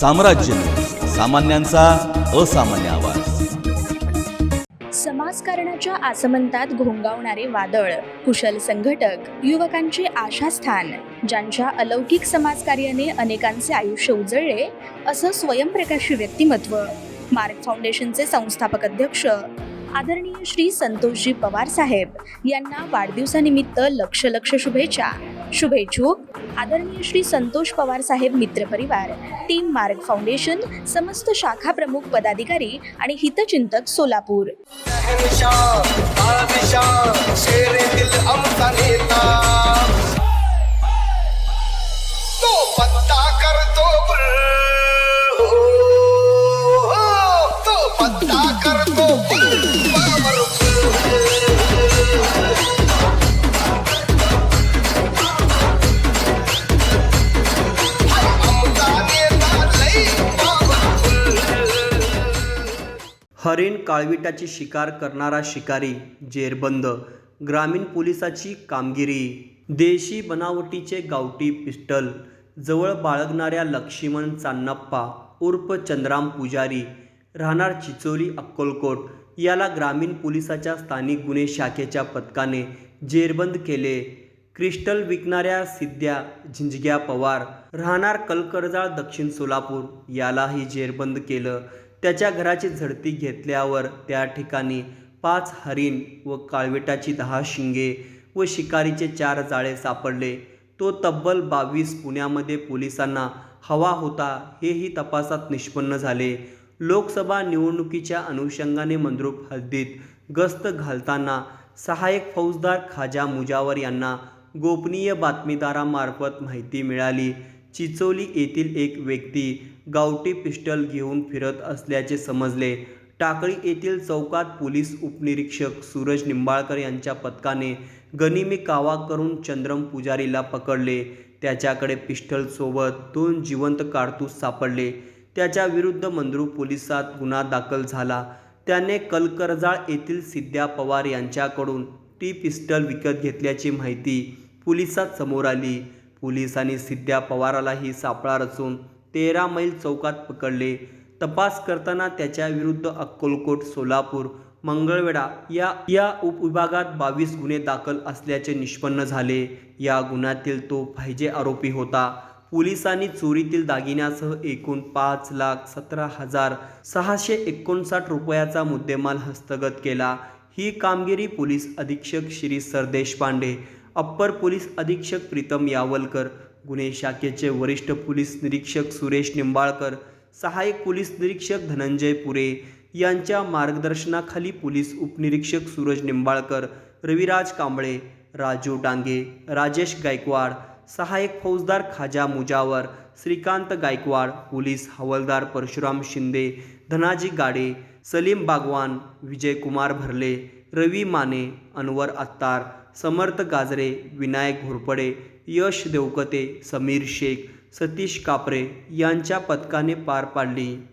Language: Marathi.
साम्राज्य. सामान्यांचा असामान्य आवाज. समाजकारणाच्या आसमंतात घोंगावणारे वादळ कुशल संघटक युवकांचे आशास्थान ज्यांच्या अलौकिक समाजकार्याने अनेकांचे आयुष्य उजळले असं स्वयंप्रकाशी व्यक्तिमत्व मार्क फाउंडेशनचे संस्थापक अध्यक्ष आदरणीय श्री संतोषजी पवार साहेब यांना वाढदिवसानिमित्त लक्ष लक्ष शुभेच्छा. शुभेच्छुक. आदरणीय श्री संतोष पवार साहेब मित्रपरिवार टीम मार्क फाउंडेशन समस्त शाखा प्रमुख पदाधिकारी आणि हितचिंतक सोलापूर. हरिण काळविटाची शिकार करणारा शिकारी जेरबंद ग्रामीण पोलिसाची कामगिरी. देशी बनावटीचे गावठी पिस्टल जवळ बाळगणाऱ्या लक्ष्मण चान्नप्पा उर्फ चंद्राम पुजारी राहणार चिचोली अक्कलकोट याला ग्रामीण पोलिसाच्या स्थानिक गुन्हे शाखेच्या पथकाने जेरबंद केले. क्रिस्टल विकणाऱ्या सिद्ध्या झिंजग्या पवार राहणार कलकरजाळ दक्षिण सोलापूर यालाही जेरबंद केलं. त्याच्या घराची झडती घेतल्यावर त्या ठिकाणी पाच हरिण व काळविटाची दहा शिंगे व शिकारीचे चार जाळे सापडले. तो तब्बल बावीस पुण्यामध्ये पोलिसांना हवा होता हेही तपासात निष्पन्न झाले. लोकसभा निवडणुकीच्या अनुषंगाने मंद्रुप हद्दीत गस्त घालताना सहाय्यक फौजदार खाजा मुजावर यांना गोपनीय बातमीदारामार्फत माहिती मिळाली. चिचोली येथील एक व्यक्ती गावठी पिस्टल घेऊन फिरत असल्याचे समजले. टाकळी येथील चौकात पोलीस उपनिरीक्षक सूरज निंबाळकर यांच्या पथकाने गनिमी कावा करून चंद्रम पुजारीला पकडले. त्याच्याकडे पिस्टलसोबत दोन जिवंत कारतूस सापडले. त्याच्या विरुद्ध मंद्रू पोलिसात गुन्हा दाखल झाला. त्याने कलकरजाळ येथील सिद्ध्या पवार यांच्याकडून टी पिस्टल विकत घेतल्याची माहिती पोलिसात समोर आली. पोलिसांनी सिद्ध्या पवारालाही सापळा रचून तेरा मैल चौकात पकडले. तपास करताना त्याच्या विरुद्ध अक्कलकोट सोलापूर मंगळवेढा या या उपविभागात बावीस गुन्हे दाखल असल्याचे निष्पन्न झाले. या गुन्ह्यातील तो पाहिजे आरोपी होता. पोलिसांनी चोरीतील दागिन्यासह एकूण पाच लाख सतरा हजार सहाशे एकोणसाठ रुपयाचा मुद्देमाल हस्तगत केला. ही कामगिरी पोलीस अधीक्षक Shri Sardeshpande upper police अधीक्षक प्रीतम यावलकर गुन्हे शाखेचे वरिष्ठ पोलीस निरीक्षक सुरेश निंबाळकर सहाय्यक पोलीस निरीक्षक धनंजय पुरे यांच्या मार्गदर्शनाखाली पोलीस उपनिरीक्षक सूरज निंबाळकर रविराज कांबळे राजू डांगे राजेश गायकवाड सहाय्यक फौजदार खाजा मुजावर श्रीकांत गायकवाड पोलीस हवालदार परशुराम शिंदे धनाजी गाडे सलीम बागवान विजयकुमार भरले रवी माने अनवर अत्तार समर्थ गाजरे विनायक घोरपडे यश देवकते समीर शेख सतीश कापरे यांच्या पथकाने पार पाडली.